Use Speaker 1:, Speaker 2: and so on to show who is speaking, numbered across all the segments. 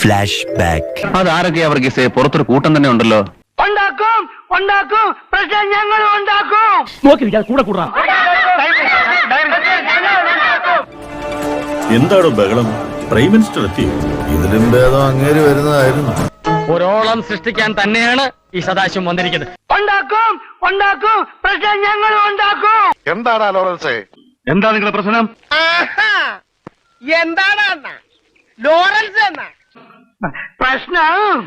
Speaker 1: Flashback
Speaker 2: അതാരൊക്കെയാ വർഗീസേ പുറത്തൊരു കൂട്ടം തന്നെ ഉണ്ടല്ലോ?
Speaker 3: ഉണ്ടാക്കും ഉണ്ടാക്കും. പ്രശ്നം ഞങ്ങൾ ഉണ്ടാക്കും.
Speaker 4: നോക്കിയിരിക്കാതെ കൂടെ കൂടാ.
Speaker 5: എന്താണോ ബഹളം? പ്രൈം മിനിസ്റ്റർ എത്തി. ഇതിലും ഭേദം അങ്ങേര് വരുന്നതായിരുന്നു.
Speaker 4: ഒരോളം സൃഷ്ടിക്കാൻ തന്നെയാണ് ഈ സദാശിവം വന്നിരിക്കുന്നത്.
Speaker 3: ഉണ്ടാക്കും ഉണ്ടാക്കും. പ്രശ്നം ഞങ്ങൾ ഉണ്ടാക്കും.
Speaker 6: എന്താണ് ലോറൻസേ?
Speaker 2: എന്താ നിങ്ങളുടെ പ്രശ്നം?
Speaker 3: എന്താണ് പ്രശ്നം.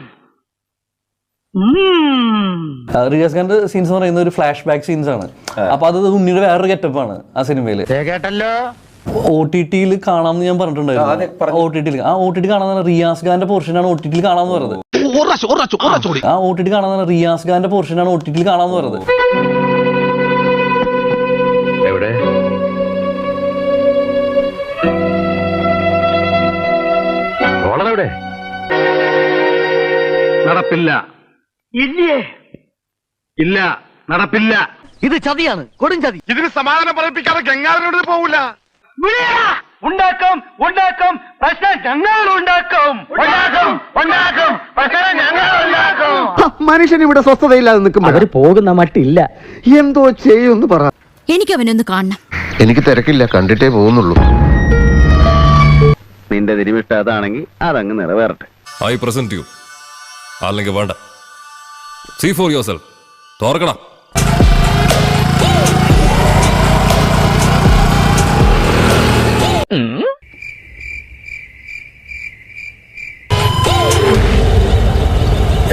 Speaker 7: റിയാസ് ഖാന്റെ സീൻസ് എന്ന് പറയുന്ന ഒരു ഫ്ലാഷ് ബാക്ക് സീൻസ് ആണ് അപ്പൊ അത് ഉണ്ണിയുടെ വേറൊരു ഗെറ്റപ്പ് ആണ് ആ സിനിമയിൽ
Speaker 4: കേട്ടല്ലോ?
Speaker 7: ഒ ടി ടിയിൽ കാണാമെന്ന് ഞാൻ പറഞ്ഞിട്ടുണ്ടായിരുന്നു. ഒ ടി ടിയിൽ ആ ഒ ടി ടി കാണാൻ റിയാസ് ഖാന്റെ പോർഷൻ ആണ് ഒ ടി ടിയിൽ കാണാമെന്ന് പറഞ്ഞത്. ആ ഒ ടി ടി കാണാൻ റിയാസ് ഖാന്റെ പോർഷൻ ആണ് ഒ ടി ടിയിൽ കാണാമെന്ന് പറഞ്ഞത്.
Speaker 2: എവിടെ? നടപ്പില്ല.
Speaker 3: ഇല്ലേ?
Speaker 2: ഇല്ല നടപ്പില്ല.
Speaker 4: ഇത് ചതിയാണ് കൊടും ചതി.
Speaker 6: ഇതിന് സമാധാനം പറയിപ്പിക്കാതെ ഗംഗാധരനോട് പോവില്ല.
Speaker 3: ഉണ്ടാക്കും ഉണ്ടാക്കും. പ്രശ്നം ഞങ്ങൾ ഉണ്ടാക്കും. ഉണ്ടാക്കും ഉണ്ടാക്കും. പ്രശ്നം ഞങ്ങൾ ഉണ്ടാക്കും.
Speaker 8: മനുഷ്യൻ ഇവിടെ സ്വസ്ഥതയില്ലാതെ നിൽക്കും
Speaker 4: അവർ പോകുന്ന മട്ടില്ല.
Speaker 8: എന്തോ ചെയ്യുമെന്ന് പറ.
Speaker 9: എനിക്ക് അവനൊന്ന് കാണണം.
Speaker 6: എനിക്ക് തിരക്കില്ല കണ്ടിട്ടേ പോകുന്നുള്ളൂ.
Speaker 2: നിന്റെ തിരിവിഷ്ട അതാണെങ്കിൽ അതങ്ങ് നിറവേറട്ടെ.
Speaker 10: ഐ പ്രസന്റ് യു അല്ലെങ്കിൽ വേണ്ട. സീ ഫോർ യുവർ സെൽഫ് തോർക്കണം.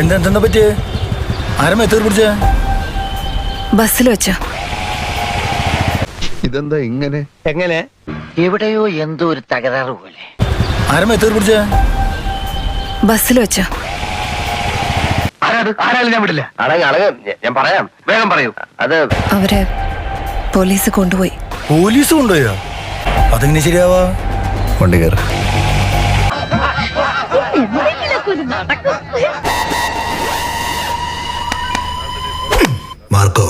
Speaker 5: എന്താ എന്താ പറ്റിയേ? ആരമ്മ എത്തിർ പിടിച്ച?
Speaker 9: ബസ്സിൽ വെച്ചോ.
Speaker 6: ഇതെന്താ ഇങ്ങനെ?
Speaker 3: എങ്ങനെ? എവിടെയോ എന്തോ ഒരു തകരാറ് പോലെ.
Speaker 5: ആരമ്മ എത്തിർ പിടിച്ച?
Speaker 9: ബസ്സിൽ വെച്ചോ.
Speaker 2: ആരായാലും ഞാൻ വിടില്ല. അടങ്ങ് അടങ്ങ് ഞാൻ പറയാം. വേഗം പറയൂ. അത്
Speaker 9: അവരെ പോലീസ് കൊണ്ടുപോയി.
Speaker 5: പോലീസ് കൊണ്ടുപോയോ? അതെങ്ങനെ ശരിയാവാ? വണ്ടി കയറ മാർക്കോ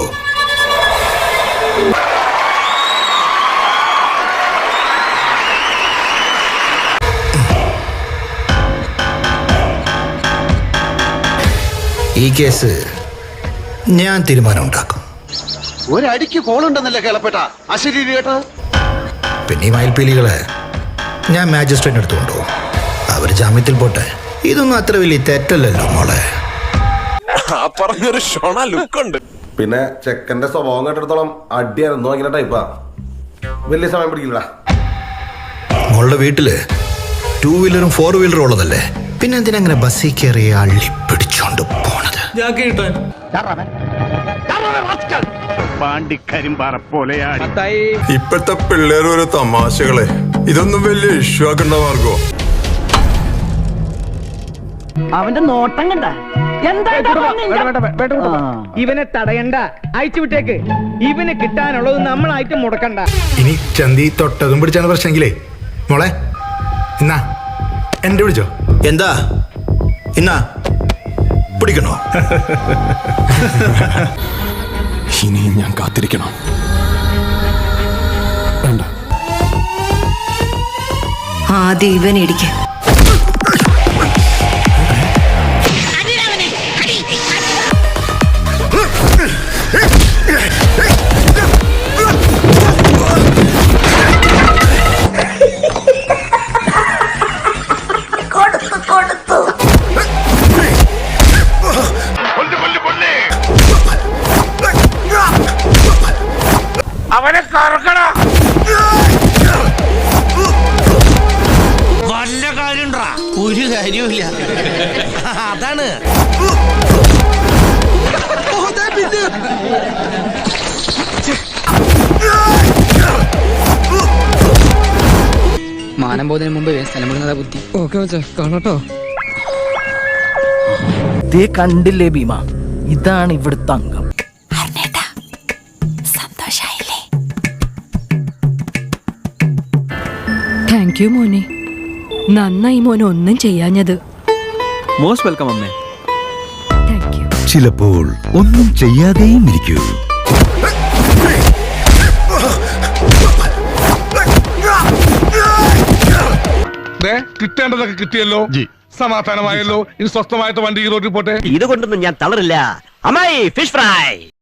Speaker 5: ഈ കേസ് ഞാൻ തീരുമാനം ഉണ്ടാക്കും
Speaker 6: ഒരടിക്ക് കോളുണ്ടെന്നല്ലേ കേളപ്പെട്ട? അശരീരി കേട്ടോ
Speaker 5: പിന്നെ ഈ മയിൽപ്പീലികളെ ഞാൻ മാജിസ്ട്രേറ്റിന് അടുത്ത് കൊണ്ടുപോകും. അവർ ജാമ്യത്തിൽ പോട്ടെ. ഇതൊന്നും അത്ര വലിയ തെറ്റല്ലല്ലോ മോളെ.
Speaker 10: പറഞ്ഞൊരു ഷോണ ലുക്കുണ്ട്.
Speaker 6: പിന്നെ ചെക്കന്റെ സ്വഭാവം കേട്ടിടത്തോളം അടിയായിരുന്നു അങ്ങനെ ടൈപ്പാ വലിയ സമയം പിടിക്കില്ല
Speaker 5: മോളുടെ വീട്ടിൽ ടൂ വീലറും ഫോർ വീലറും ഉള്ളതല്ലേ? പിന്നെ എന്തിനങ്ങനെ ബസ്സിൽ കയറി അള്ളിപ്പിടിച്ചോണ്ട് പോണത്?
Speaker 10: ഇപ്പോഴത്തെ പിള്ളേർ ഒരു തമാശകളെ. ഇതൊന്നും വലിയ ഇഷ്യൂ ആക്കണ്ട മാർഗോ.
Speaker 4: അവന്റെ നോട്ടം കണ്ട. ഇവനെ തടയണ്ട. അയച്ചു വിട്ടേക്ക്. ഇവന് കിട്ടാനുള്ളത് നമ്മളായിട്ട് മുടക്കണ്ട.
Speaker 5: ഇനി ചന്തി തൊട്ടതും പിടിച്ചാണ് പ്രശ്നമെങ്കിലേ. മോളെ എന്നാ? എന്റെ വിളിച്ചോ? എന്താ? ഇന്നാ? പിടിക്കണോ?
Speaker 10: ഇനിയും ഞാൻ കാത്തിരിക്കണം. വേണ്ട.
Speaker 9: ആദ്യം ഇവൻ ഇടിക്ക.
Speaker 1: വല്ല കാര്യണ്ടാ? ഒരു കാര്യമില്ല അതാണ്.
Speaker 4: മാനം പോകുന്നതിന് മുമ്പ് സ്ഥലം വിടുന്നതാ ബുദ്ധി. ഓക്കെ കാണട്ടോ.
Speaker 8: ദേ കണ്ടില്ലേ ഭീമ? ഇതാണ് ഇവിടുത്തെ അംഗം.
Speaker 9: താങ്ക് യു മോനെ. നന്നായി മോനെ ഒന്നും ചെയ്യാഞ്ഞത്.
Speaker 7: മോസ്റ്റ് വെൽക്കം അമ്മേ.
Speaker 9: Thank you.
Speaker 1: ചിലപ്പോൾ ഒന്നും ചെയ്യാതെയും ഇരിക്കൂ.
Speaker 6: കിട്ടേണ്ടതൊക്കെ കിട്ടിയല്ലോ.
Speaker 11: സമാധാനമായല്ലോ. ഇനി സ്വസ്ഥമായിട്ട് വണ്ടി ഈ റോഡിൽ പോട്ടെ.
Speaker 12: ഇതുകൊണ്ടൊന്നും ഞാൻ തളരില്ല. അമ്മായി ഫിഷ് ഫ്രൈ